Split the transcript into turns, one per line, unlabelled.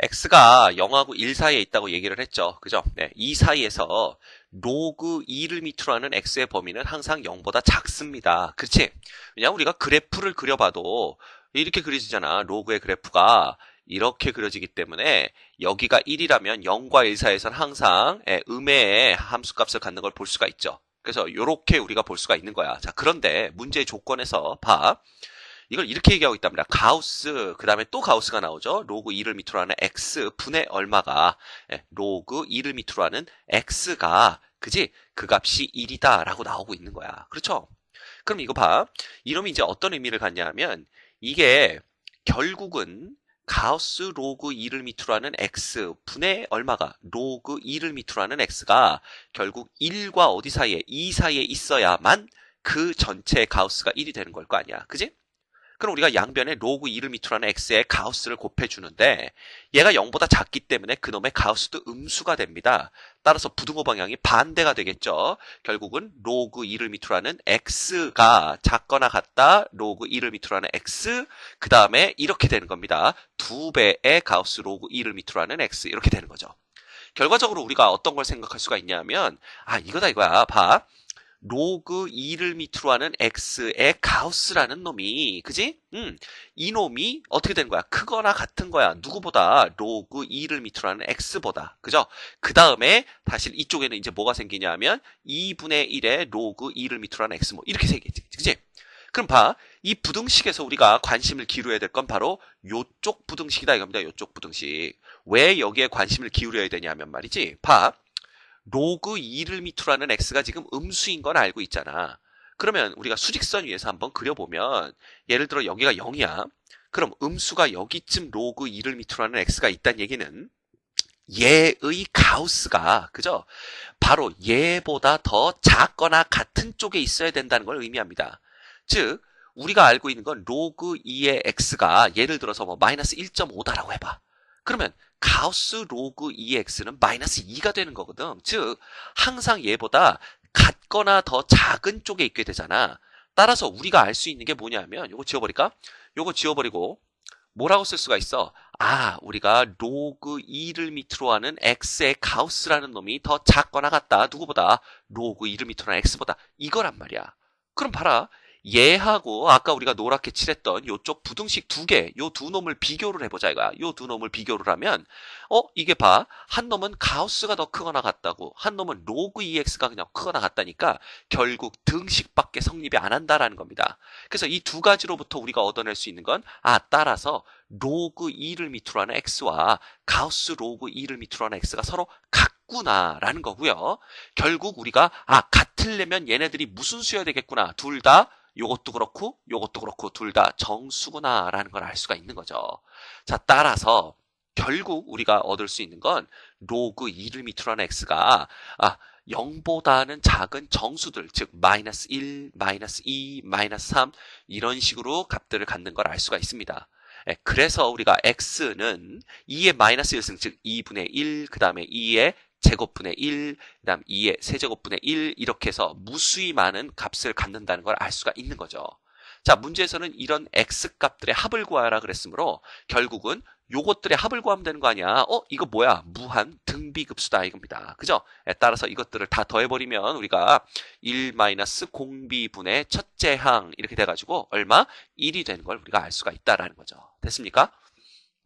x가 0하고 1 사이에 있다고 얘기를 했죠. 그죠? 네, 이 사이에서 로그 2를 밑으로 하는 x의 범위는 항상 0보다 작습니다. 그렇지? 왜냐면 우리가 그래프를 그려봐도 이렇게 그려지잖아. 로그의 그래프가 이렇게 그려지기 때문에 여기가 1이라면 0과 1 사이에서는 항상 예, 음의 함수값을 갖는 걸 볼 수가 있죠. 그래서 이렇게 우리가 볼 수가 있는 거야. 자, 그런데 문제의 조건에서 봐. 이걸 이렇게 얘기하고 있답니다. 가우스, 그 다음에 또 가우스가 나오죠. 로그 2를 밑으로 하는 x 분의 얼마가, 예, 로그 2를 밑으로 하는 x가, 그지? 그 값이 1이다 라고 나오고 있는 거야. 그렇죠? 그럼 이거 봐. 이놈이 이제 어떤 의미를 갖냐 하면, 이게 결국은 가우스 로그 2를 밑으로 하는 x 분의 얼마가 로그 2를 밑으로 하는 x가 결국 1과 어디 사이에 2 사이에 있어야만 그 전체 가우스가 1이 되는 걸 거 아니야. 그지? 그럼 우리가 양변에 로그 2를 밑으로 하는 x의 가우스를 곱해주는데 얘가 0보다 작기 때문에 그놈의 가우스도 음수가 됩니다. 따라서 부등호 방향이 반대가 되겠죠. 결국은 로그 2를 밑으로 하는 x가 작거나 같다. 로그 2를 밑으로 하는 x 그 다음에 이렇게 되는 겁니다. 두 배의 가우스 로그 2를 밑으로 하는 x 이렇게 되는 거죠. 결과적으로 우리가 어떤 걸 생각할 수가 있냐면 아 이거다 이거야. 봐. 로그 2를 밑으로 하는 x의 가우스라는 놈이 그지? 음, 이 놈이 어떻게 되는 거야? 크거나 같은 거야. 누구보다 로그 2를 밑으로 하는 x보다 그죠? 그 다음에 다시 이쪽에는 이제 뭐가 생기냐면 2분의 1의 로그 2를 밑으로 하는 x 뭐 이렇게 생기지 그지? 그럼 봐. 이 부등식에서 우리가 관심을 기울여야 될 건 바로 요쪽 부등식이다 이겁니다. 요쪽 부등식. 왜 여기에 관심을 기울여야 되냐면 말이지. 봐. 로그 2를 밑으로 하는 x가 지금 음수인 건 알고 있잖아. 그러면 우리가 수직선 위에서 한번 그려보면 예를 들어 여기가 0이야. 그럼 음수가 여기쯤 로그 2를 밑으로 하는 x가 있다는 얘기는 얘의 가우스가 그죠? 바로 얘보다 더 작거나 같은 쪽에 있어야 된다는 걸 의미합니다. 즉 우리가 알고 있는 건 로그 2의 x가 예를 들어서 뭐 마이너스 1.5다라고 해봐. 그러면 가우스 로그 2x는 마이너스 2가 되는 거거든. 즉 항상 얘보다 같거나 더 작은 쪽에 있게 되잖아. 따라서 우리가 알 수 있는 게 뭐냐면 요거 지워버릴까? 요거 지워버리고 뭐라고 쓸 수가 있어? 아, 우리가 로그 2를 밑으로 하는 x의 가우스라는 놈이 더 작거나 같다. 누구보다? 로그 2를 밑으로 하는 x보다. 이거란 말이야. 그럼 봐라. 얘하고 아까 우리가 노랗게 칠했던 요쪽 부등식 두 개, 요 두 놈을 비교를 해보자 이거야. 요 두 놈을 비교를 하면 어 이게 봐. 한 놈은 가우스가 더 크거나 같다고, 한 놈은 로그 EX가 그냥 크거나 같다니까 결국 등식밖에 성립이 안 한다라는 겁니다. 그래서 이 두 가지로부터 우리가 얻어낼 수 있는 건 아 따라서 로그 2를 밑으로 하는 x와 가우스 로그 2를 밑으로 하는 x가 서로 같구나라는 거고요. 결국 우리가 아 같으려면 얘네들이 무슨 수여야 되겠구나. 둘 다 요것도 그렇고 요것도 그렇고 둘 다 정수구나라는 걸 알 수가 있는 거죠. 자, 따라서 결국 우리가 얻을 수 있는 건 로그 2를 밑으로 하는 x가 아 0보다는 작은 정수들, 즉 마이너스 1, 마이너스 2, 마이너스 3 이런 식으로 값들을 갖는 걸 알 수가 있습니다. 예, 그래서 우리가 x는 2의 마이너스 1승, 즉 2분의 1, 그 다음에 2의 제곱분의 1, 그 다음 2의 세제곱분의 1 이렇게 해서 무수히 많은 값을 갖는다는 걸 알 수가 있는 거죠. 자, 문제에서는 이런 x값들의 합을 구하라 그랬으므로 결국은 요것들의 합을 구하면 되는 거 아니야. 어, 이거 뭐야? 무한 등비급수다 이겁니다. 그죠? 에 따라서 이것들을 다 더해버리면 우리가 1-공비분의 첫째 항 이렇게 돼가지고 얼마? 1이 되는 걸 우리가 알 수가 있다라는 거죠. 됐습니까?